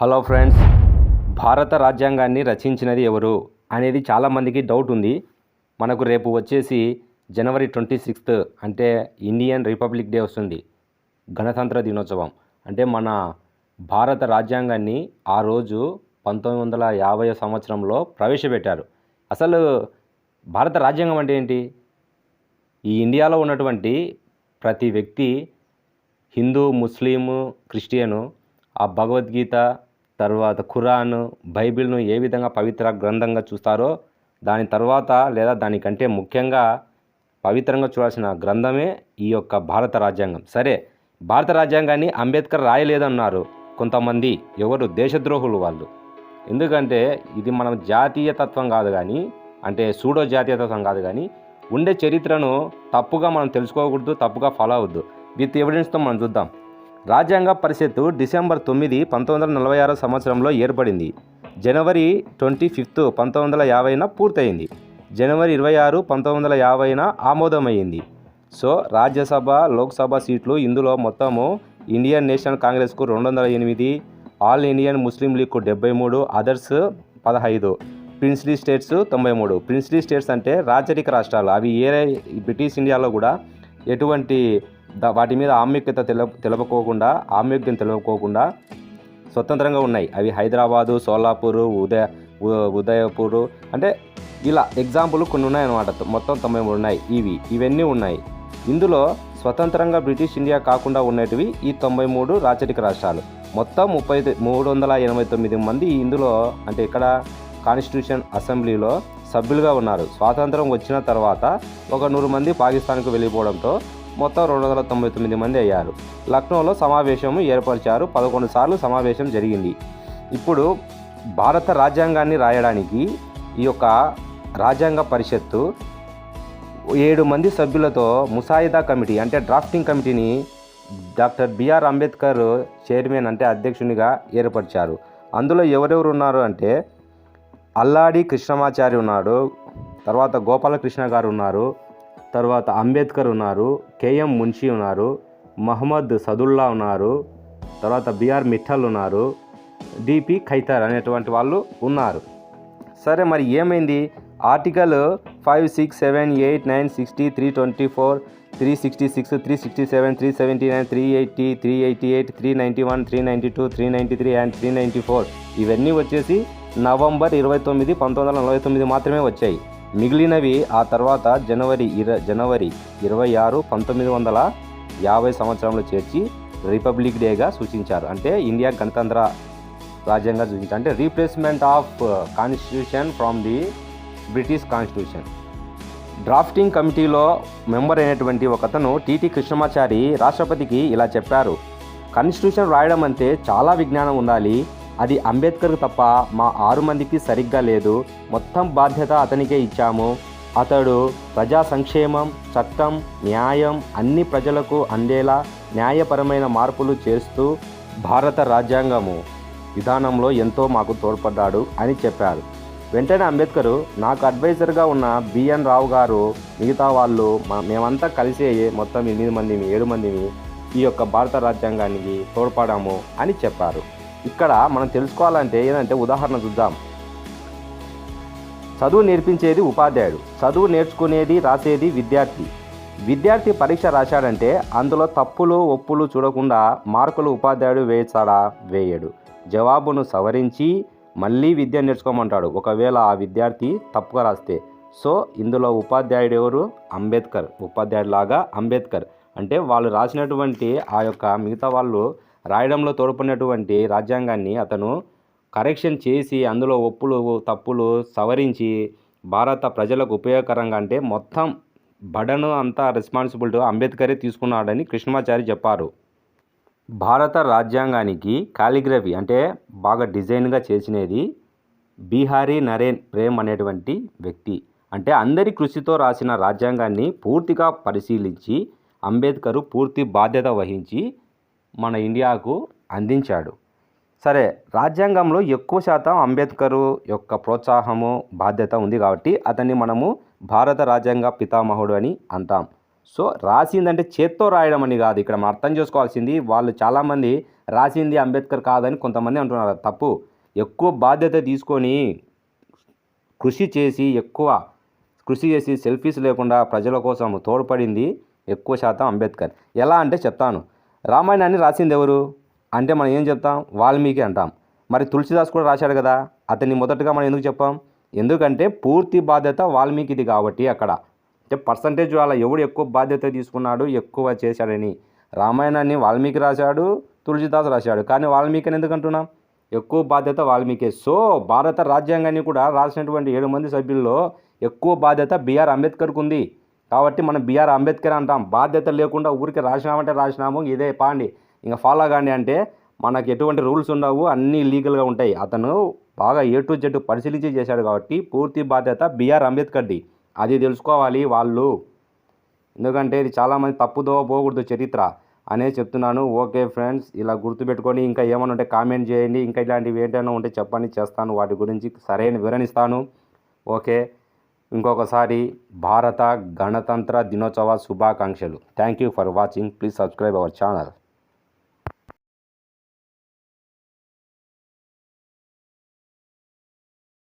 Hello friends భారత రాజ్యాంగాన్ని రచించినది ఎవరు అనేది చాలామందికి డౌట్ ఉంది. మనకు రేపు వచ్చేసి జనవరి ట్వంటీ సిక్స్త్ అంటే ఇండియన్ రిపబ్లిక్ డే వస్తుంది గణతంత్ర దినోత్సవం. అంటే మన భారత రాజ్యాంగాన్ని ఆ రోజు పంతొమ్మిది వందల యాభై సంవత్సరంలో ప్రవేశపెట్టారు. అసలు భారత రాజ్యాంగం అంటే ఏంటి? ఈ ఇండియాలో ఉన్నటువంటి ప్రతి వ్యక్తి హిందూ ముస్లిము క్రిస్టియను ఆ భగవద్గీత తర్వాత ఖురాన్ బైబిల్ను ఏ విధంగా పవిత్ర గ్రంథంగా చూస్తారో దాని తర్వాత లేదా దానికంటే ముఖ్యంగా పవిత్రంగా చూడాల్సిన గ్రంథమే ఈ యొక్క భారత రాజ్యాంగం. సరే భారత రాజ్యాంగాన్ని అంబేద్కర్ రాయలేదన్నారు కొంతమంది ఎవరు? దేశద్రోహులు వాళ్ళు. ఎందుకంటే ఇది మనం జాతీయతత్వం కాదు కానీ అంటే సూడో జాతీయతత్వం కాదు కానీ ఉండే చరిత్రను తప్పుగా మనం తెలుసుకోకూడదు తప్పుగా ఫాలో అవ్వద్దు. విత్ ఎవిడెన్స్తో మనం చూద్దాం. రాజ్యాంగ పరిషత్తు డిసెంబర్ తొమ్మిది పంతొమ్మిది వందల నలభై ఆరో సంవత్సరంలో ఏర్పడింది. జనవరి ట్వంటీ ఫిఫ్త్ పంతొమ్మిది వందల యాభైన పూర్తయింది. జనవరి ఇరవై ఆరు పంతొమ్మిది వందల యాభైన ఆమోదమైంది సో రాజ్యసభ లోక్సభ సీట్లు ఇందులో మొత్తము ఇండియన్ నేషనల్ కాంగ్రెస్కు రెండు వందల ఎనిమిది ఆల్ ఇండియన్ ముస్లిం లీగ్కు డెబ్బై మూడు అదర్స్ పదహైదు ప్రిన్స్లీ స్టేట్స్ తొంభై మూడు. ప్రిన్స్లీ స్టేట్స్ అంటే రాచరిక రాష్ట్రాలు. అవి ఏ బ్రిటిష్ ఇండియాలో కూడా ఎటువంటి వాటి మీద ఆమ్యక్యత తెల తెలపకోకుండా ఆమ్యోగ్యం తెలపకోకుండా స్వతంత్రంగా ఉన్నాయి. అవి హైదరాబాదు సోలాపూరు ఉదయ ఉ- ఉదయపూరు అంటే ఇలా ఎగ్జాంపుల్ కొన్ని ఉన్నాయన్నమాట. మొత్తం తొంభై మూడు ఉన్నాయి. ఇవి ఇవన్నీ ఉన్నాయి. ఇందులో స్వతంత్రంగా బ్రిటిష్ ఇండియా కాకుండా ఉన్నటివి ఈ తొంభై మూడు రాచరిక రాష్ట్రాలు. మొత్తం ముప్పై మూడు వందల ఎనభై తొమ్మిది మంది ఇందులో అంటే ఇక్కడ కాన్స్టిట్యూషన్ అసెంబ్లీలో సభ్యులుగా ఉన్నారు. స్వాతంత్రం వచ్చిన తర్వాత ఒక నూరు మంది పాకిస్తాన్కు వెళ్ళిపోవడంతో మొత్తం రెండు వందల తొంభై తొమ్మిది మంది అయ్యారు. లక్నోలో సమావేశం ఏర్పరిచారు. పదకొండు సార్లు సమావేశం జరిగింది. ఇప్పుడు భారత రాజ్యాంగాన్ని రాయడానికి ఈ యొక్క రాజ్యాంగ పరిషత్తు ఏడు మంది సభ్యులతో ముసాయిదా కమిటీ అంటే డ్రాఫ్టింగ్ కమిటీని డాక్టర్ బిఆర్ అంబేద్కర్ చైర్మన్ అంటే అధ్యక్షునిగా ఏర్పరిచారు. అందులో ఎవరెవరు ఉన్నారు అంటే అల్లాడి కృష్ణమాచారి ఉన్నాడు తర్వాత గోపాలకృష్ణ గారు ఉన్నారు తర్వాత అంబేద్కర్ ఉన్నారు కేఎం మున్షి ఉన్నారు మహమ్మద్ సదుల్లా ఉన్నారు తర్వాత బిఆర్ మిఠల్ ఉన్నారు డిపి ఖైతర్ అనేటువంటి వాళ్ళు ఉన్నారు. సరే మరి ఏమైంది? Article five six seven eight nine sixty three twenty four three sixty six three sixty seven three seventy nine three eighty three eighty eight three ninety one three ninety two three ninety three and three ninety four. ఇవన్నీ వచ్చేసి November ఇరవై తొమ్మిది పంతొమ్మిది వందల నలభై తొమ్మిది మాత్రమే వచ్చాయి. మిగిలినవి ఆ తర్వాత జనవరి ఇర జనవరి ఇరవై ఆరు పంతొమ్మిది వందల యాభై సంవత్సరంలో చేర్చి రిపబ్లిక్ డేగా సూచించారు. అంటే ఇండియా గణతంత్ర రాజ్యంగా సూచించారు అంటే replacement of constitution from the British constitution. Drafting కమిటీలో మెంబర్ అయినటువంటి ఒకతను టీటీ కృష్ణమాచారి రాష్ట్రపతికి ఇలా చెప్పారు. కాన్స్టిట్యూషన్ రాయడం అంటే చాలా విజ్ఞానం ఉండాలి. అది అంబేద్కర్ తప్ప మా ఆరు మందికి సరిగ్గా లేదు. మొత్తం బాధ్యత అతనికే ఇచ్చాము. అతడు ప్రజా సంక్షేమం చట్టం న్యాయం అన్ని ప్రజలకు అందేలా న్యాయపరమైన మార్పులు చేస్తూ భారత రాజ్యాంగము విధానంలో ఎంతో మాకు తోడ్పడ్డాడు అని చెప్పారు. వెంటనే అంబేద్కర్ నాకు అడ్వైజర్గా ఉన్న బిఎన్ రావు గారు మిగతా వాళ్ళు మేమంతా కలిసి మొత్తం ఎనిమిది మందిని ఏడు మందిని ఈ యొక్క భారత రాజ్యాంగానికి తోడ్పడాము అని చెప్పారు. ఇక్కడ మనం తెలుసుకోవాలంటే ఏంటంటే ఉదాహరణ చూద్దాం. చదువు నేర్పించేది ఉపాధ్యాయుడు చదువు నేర్చుకునేది రాసేది విద్యార్థి. విద్యార్థి పరీక్ష రాశాడంటే అందులో తప్పులు ఒప్పులు చూడకుండా మార్కులు ఉపాధ్యాయుడు వేస్తాడా వేయడు. జవాబును సవరించి మళ్ళీ విద్య నేర్చుకోమంటాడు. ఒకవేళ ఆ విద్యార్థి తప్పుగా రాస్తే. సో ఇందులో ఉపాధ్యాయుడు ఎవరు? అంబేద్కర్. ఉపాధ్యాయుడు లాగా అంబేద్కర్. అంటే వాళ్ళు రాసినటువంటి ఆ యొక్క మిగతా వాళ్ళు రాయడంలో తోడ్పడినటువంటి రాజ్యాంగాన్ని అతను కరెక్షన్ చేసి అందులో ఒప్పులు తప్పులు సవరించి భారత ప్రజలకు ఉపయోగకరంగా అంటే మొత్తం బడను అంతా రెస్పాన్సిబిలిటీ అంబేద్కరే తీసుకున్నాడని కృష్ణమాచారి చెప్పారు. భారత రాజ్యాంగానికి కాలిగ్రఫీ అంటే బాగా డిజైన్గా చేసినది బీహారీ నరేన్ ప్రేమ్ అనేటువంటి వ్యక్తి. అంటే అందరి కృషితో రాసిన రాజ్యాంగాన్ని పూర్తిగా పరిశీలించి అంబేద్కర్ పూర్తి బాధ్యత వహించి మన ఇండియాకు అందించాడు. సరే రాజ్యాంగంలో ఎక్కువ శాతం అంబేద్కర్ యొక్క ప్రోత్సాహము బాధ్యత ఉంది కాబట్టి అతన్ని మనము భారత రాజ్యాంగ పితామహుడు అని అంటాం. సో రాసిందంటే చేత్తో రాయడం అని కాదు. ఇక్కడ మనం అర్థం చేసుకోవాల్సింది వాళ్ళు చాలామంది రాసింది అంబేద్కర్ కాదని కొంతమంది అంటున్నారు. తప్పు. ఎక్కువ బాధ్యత తీసుకొని కృషి చేసి ఎక్కువ కృషి చేసి సెల్ఫీస్ లేకుండా ప్రజల కోసం తోడ్పడింది ఎక్కువ శాతం అంబేద్కర్. ఎలా అంటే చెప్తాను. రామాయణాన్ని రాసింది ఎవరు? అంటే మనం ఏం చెప్తాం? వాల్మీకి అంటాం. మరి తులసిదాస్ కూడా రాశాడు కదా? అతన్ని మొదటగా మనం ఎందుకు చెప్పాం? ఎందుకంటే పూర్తి బాధ్యత వాల్మీకిది కాబట్టి అక్కడ. అంటే పర్సంటేజ్ వాళ్ళ ఎవడు ఎక్కువ బాధ్యత తీసుకున్నాడు ఎక్కువ చేశాడని. రామాయణాన్ని వాల్మీకి రాశాడు తులసిదాస్ రాశాడు. కానీ వాల్మీకిని ఎందుకు అంటున్నాం? ఎక్కువ బాధ్యత వాల్మీకి. సో భారత రాజ్యాంగాన్ని కూడా రాసినటువంటి ఏడు మంది సభ్యుల్లో ఎక్కువ బాధ్యత బిఆర్ అంబేద్కర్కు ఉంది. కాబట్టి మనం బీఆర్ అంబేద్కర్ అంటాం. బాధ్యత లేకుండా ఊరికి రాసినామంటే రాసినాము ఇదే పాండి. ఇంకా ఫాలో కాండి అంటే మనకు ఎటువంటి రూల్స్ ఉండవు అన్నీ లీగల్గా ఉంటాయి. అతను బాగా ఏ టు జెడ్ పరిశీలించి చేశాడు కాబట్టి పూర్తి బాధ్యత బీఆర్ అంబేద్కర్ది. అది తెలుసుకోవాలి వాళ్ళు. ఎందుకంటే ఇది చాలామంది తప్పుదో పోకూడదు చరిత్ర అనే చెప్తున్నాను. ఓకే ఫ్రెండ్స్ ఇలా గుర్తుపెట్టుకొని ఇంకా ఏమైనా ఉంటే కామెంట్ చేయండి. ఇంకా ఇలాంటివి ఏంటైనా ఉంటే చెప్పండి చేస్తాను. వాటి గురించి సరైన వివరణిస్తాను ఓకే. ఇంకొకసారి భారత గణతంత్ర దినోత్సవ శుభాకాంక్షలు. Thank you for watching please subscribe our channel